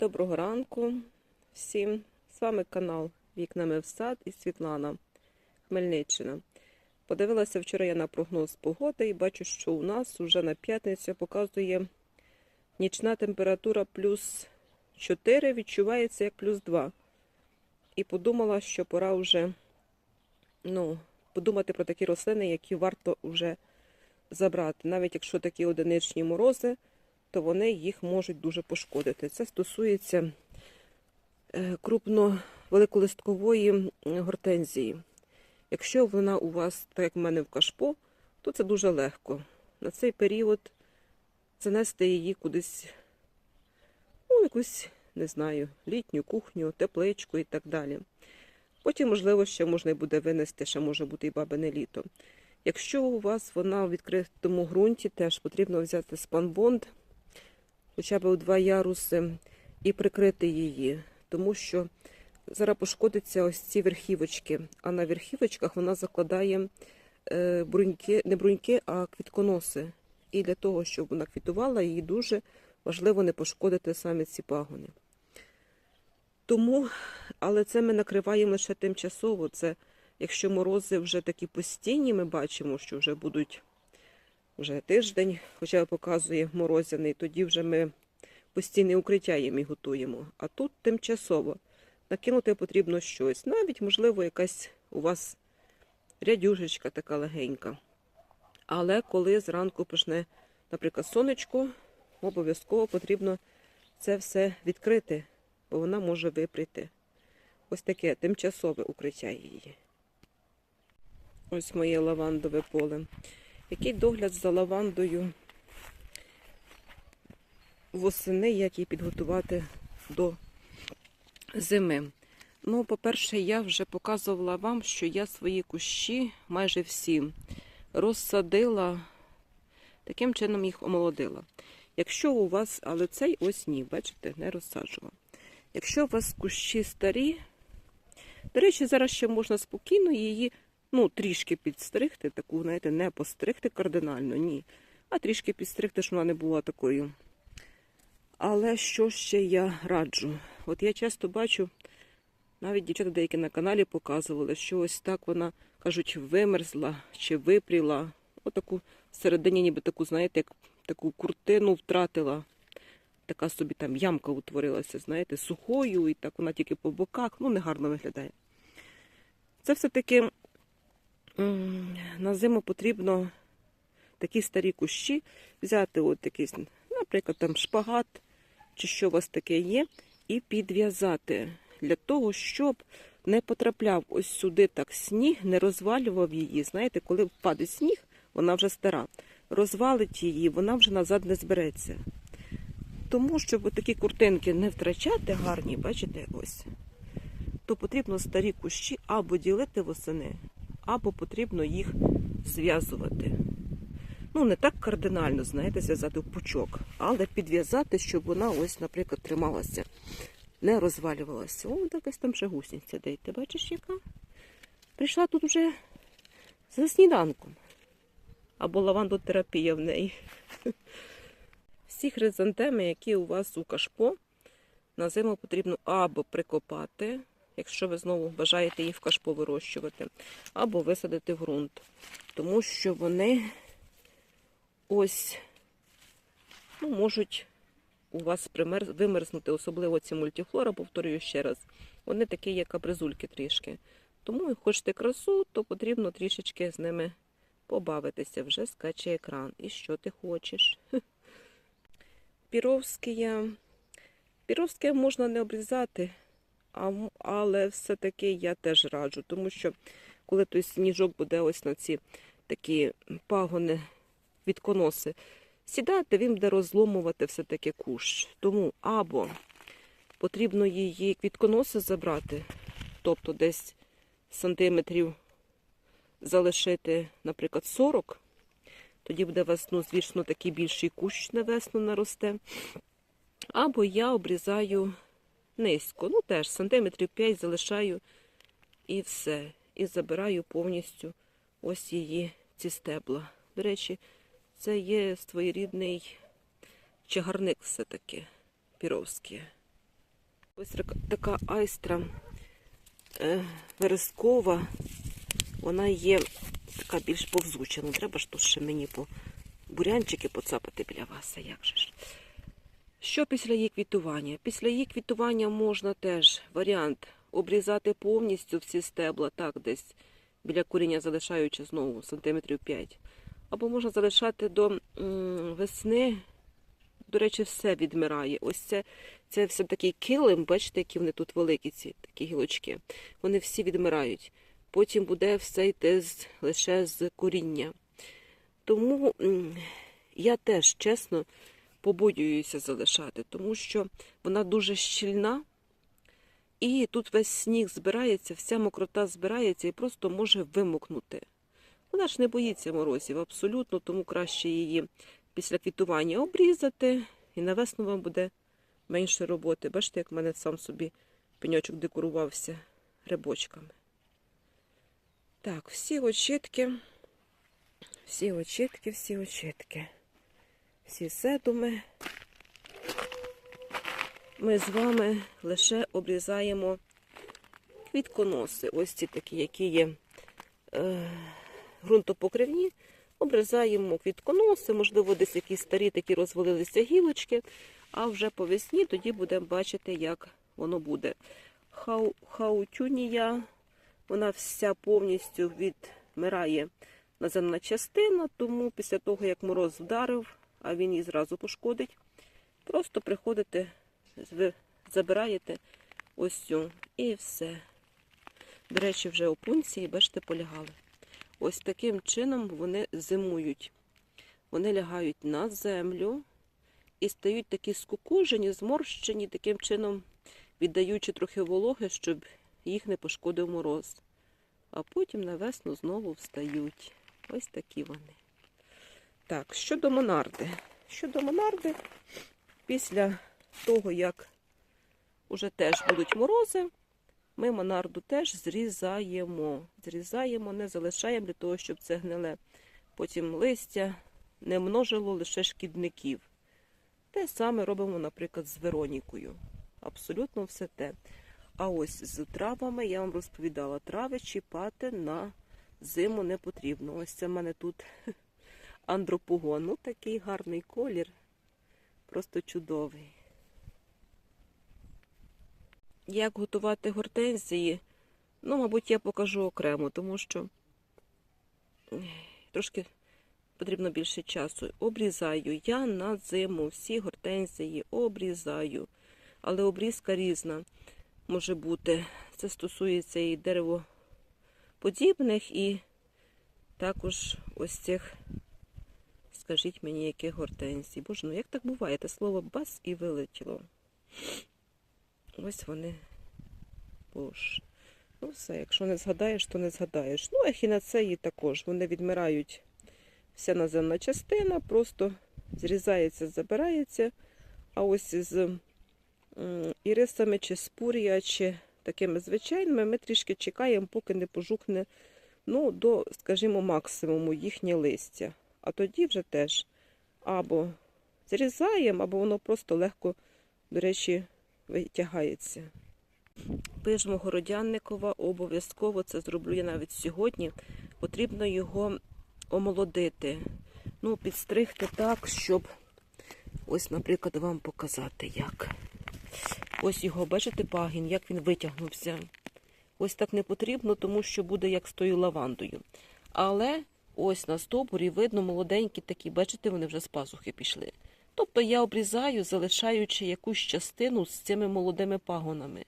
Доброго ранку всім. З вами канал Вікнами в сад і Світлана Хмельниччина. Подивилася вчора я на прогноз погоди і бачу, що у нас вже на п'ятницю показує нічна температура плюс 4, відчувається як плюс 2. І подумала, що пора вже ну, подумати про такі рослини, які варто вже забрати. Навіть якщо такі одиничні морози, то вони їх можуть дуже пошкодити. Це стосується е, крупно великолисткової гортензії. Якщо вона у вас, так як в мене в кашпо, то це дуже легко. На цей період занести її кудись, ну, якусь, не знаю, літню кухню, тепличку і так далі. Потім, можливо, ще можна буде винести, ще може бути і бабине літо. Якщо у вас вона в відкритому ґрунті, теж потрібно взяти спанбонд, хоча б у два яруси, і прикрити її, тому що зараз пошкодяться ось ці верхівочки, а на верхівочках вона закладає е, бруньки, не бруньки, а квітконоси. І для того, щоб вона квітувала, їй дуже важливо не пошкодити саме ці пагони. Тому, але це ми накриваємо лише тимчасово. Це якщо морози вже такі постійні, ми бачимо, що вже будуть вже тиждень, хоча показує морозяний, тоді вже ми постійне укриття їм і готуємо. А тут тимчасово накинути потрібно щось. Навіть, можливо, якась у вас рядюшечка така легенька. Але коли зранку почне, наприклад, сонечко, обов'язково потрібно це все відкрити, бо вона може випріти. Ось таке тимчасове укриття її. Ось моє лавандове поле. Який догляд за лавандою восени, як її підготувати до зими? Ну, по-перше, я вже показувала вам, що я свої кущі майже всі розсадила, таким чином їх омолодила. Якщо у вас, але цей ось ні, бачите, не розсаджувала. Якщо у вас кущі старі, до речі, зараз ще можна спокійно її ну, трішки підстригти, таку, знаєте, не постригти кардинально, ні. А трішки підстригти, щоб вона не була такою. Але що ще я раджу? От я часто бачу, навіть дівчата деякі на каналі показували, що ось так вона, кажуть, вимерзла чи випріла. Отаку всередині, ніби таку, знаєте, як таку куртину втратила. Така собі там ямка утворилася, знаєте, сухою, і так вона тільки по боках, ну, негарно виглядає. Це все-таки на зиму потрібно такі старі кущі взяти, от якийсь, наприклад, там шпагат, чи що у вас таке є, і підв'язати для того, щоб не потрапляв ось сюди так сніг, не розвалював її. Знаєте, коли впаде сніг, вона вже стара. Розвалить її, вона вже назад не збереться. Тому, щоб такі куртинки не втрачати гарні, бачите, ось, то потрібно старі кущі або ділити восени, або потрібно їх зв'язувати. Ну, не так кардинально, знаєте, зв'язати в пучок, але підв'язати, щоб вона ось, наприклад, трималася, не розвалювалася. О, якась там ще гусениця, де ти бачиш, яка? Прийшла тут вже за сніданком. Або лавандотерапія в неї. Всі хризантеми, які у вас у кашпо, на зиму потрібно або прикопати, якщо ви знову бажаєте їх в кашпо вирощувати, або висадити в ґрунт. Тому що вони ось ну, можуть у вас вимерзнути, особливо ці мультифлора, повторюю ще раз. Вони такі, як капризульки трішки. Тому, як хочете красу, то потрібно трішечки з ними побавитися. Вже скаче екран. І що ти хочеш? Піровське, можна не обрізати, але все-таки я теж раджу, тому що коли той сніжок буде ось на ці такі пагони, відконоси, сідати, він буде розломувати все-таки кущ. Тому або потрібно її квітконоси забрати, тобто десь сантиметрів залишити, наприклад, 40 тоді буде у вас, ну, звісно, такий більший кущ на весну наросте. Або я обрізаю низько, ну теж сантиметрів 5 залишаю і все. І забираю повністю ось її ці стебла. До речі, це є своєрідний чагарник все-таки піровський. Ось така- айстра е, верескова. Вона є така більш повзуча. Ну треба ж тут ще мені по бурянчики поцапати біля вас, а як же ж. Що після її квітування? Після її квітування можна теж варіант обрізати повністю всі стебла, так, десь біля коріння залишаючи знову сантиметрів 5. Або можна залишати до весни. До речі, все відмирає. Ось це, це все такий килим, бачите, які вони тут великі, ці такі гілочки. Вони всі відмирають. Потім буде все йти з, лише з коріння. Тому я теж чесно побоююся залишати, тому що вона дуже щільна, і тут весь сніг збирається, вся мокрота збирається і просто може вимокнути. Вона ж не боїться морозів абсолютно, тому краще її після квітування обрізати, і на весну вам буде менше роботи. Бачите, як в мене сам собі пеньочок декорувався грибочками. Так, всі очітки, всі очітки, всі очітки, всі седуми. Ми з вами лише обрізаємо квітконоси. Ось ці такі, які є е, ґрунтопокривні. Обрізаємо квітконоси, можливо, десь якісь старі такі розвалилися гілочки, а вже по весні тоді будемо бачити, як воно буде. Хау, хаутюнія, вона вся повністю відмирає наземна частина, тому після того, як мороз вдарив, а він її зразу пошкодить, просто приходите, ви забираєте ось цю і все. До речі, вже опунції, бачите, полягали. Ось таким чином вони зимують. Вони лягають на землю і стають такі скукожені, зморщені, таким чином віддаючи трохи вологи, щоб їх не пошкодив мороз. А потім на весну знову встають. Ось такі вони. Так, щодо монарди. Щодо монарди, після того, як уже теж будуть морози, ми монарду теж зрізаємо. Зрізаємо, не залишаємо для того, щоб це гниле. Потім листя не множило лише шкідників. Те саме робимо, наприклад, з Веронікою. Абсолютно все те. А ось з травами я вам розповідала, трави чіпати на зиму не потрібно. Ось це в мене тут андропогон. Ну, такий гарний колір. Просто чудовий. Як готувати гортензії? Ну, мабуть, я покажу окремо, тому що трошки потрібно більше часу. Обрізаю я на зиму всі гортензії обрізаю. Але обрізка різна може бути. Це стосується і деревоподібних, і також ось цих, скажіть мені, яких гортензій. Боже, ну як так буває? Те слово бас і вилетіло. Ось вони. Боже. Ну все, якщо не згадаєш, то не згадаєш. Ну, ехінацеї також. Вони відмирають вся наземна частина, просто зрізається, забирається. А ось з ірисами чи спурія, чи такими звичайними, ми трішки чекаємо, поки не пожухне ну, до, скажімо, максимуму їхнє листя. А тоді вже теж або зрізаємо, або воно просто легко, до речі, витягається. Пижмо городянникова обов'язково це зроблю я навіть сьогодні. Потрібно його омолодити. Ну, підстригти так, щоб ось, наприклад, вам показати як. Ось його, бачите, пагін, як він витягнувся. Ось так не потрібно, тому що буде як з тою лавандою. Але ось на стовбурі видно молоденькі такі, бачите, вони вже з пазухи пішли. Тобто я обрізаю, залишаючи якусь частину з цими молодими пагонами.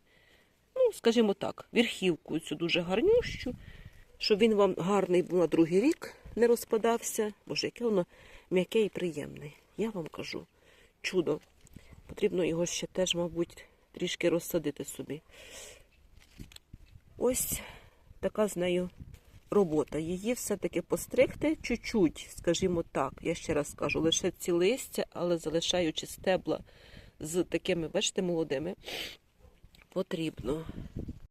Ну, скажімо так, верхівку цю дуже гарнющу, щоб він вам гарний був на другий рік, не розпадався. Боже, яке воно м'яке і приємне. Я вам кажу, чудо. Потрібно його ще теж, мабуть, трішки розсадити собі. Ось така з нею робота. Її все-таки постригти чуть-чуть, скажімо так, я ще раз кажу, лише ці листя, але залишаючи стебла з такими, бачите, молодими, потрібно.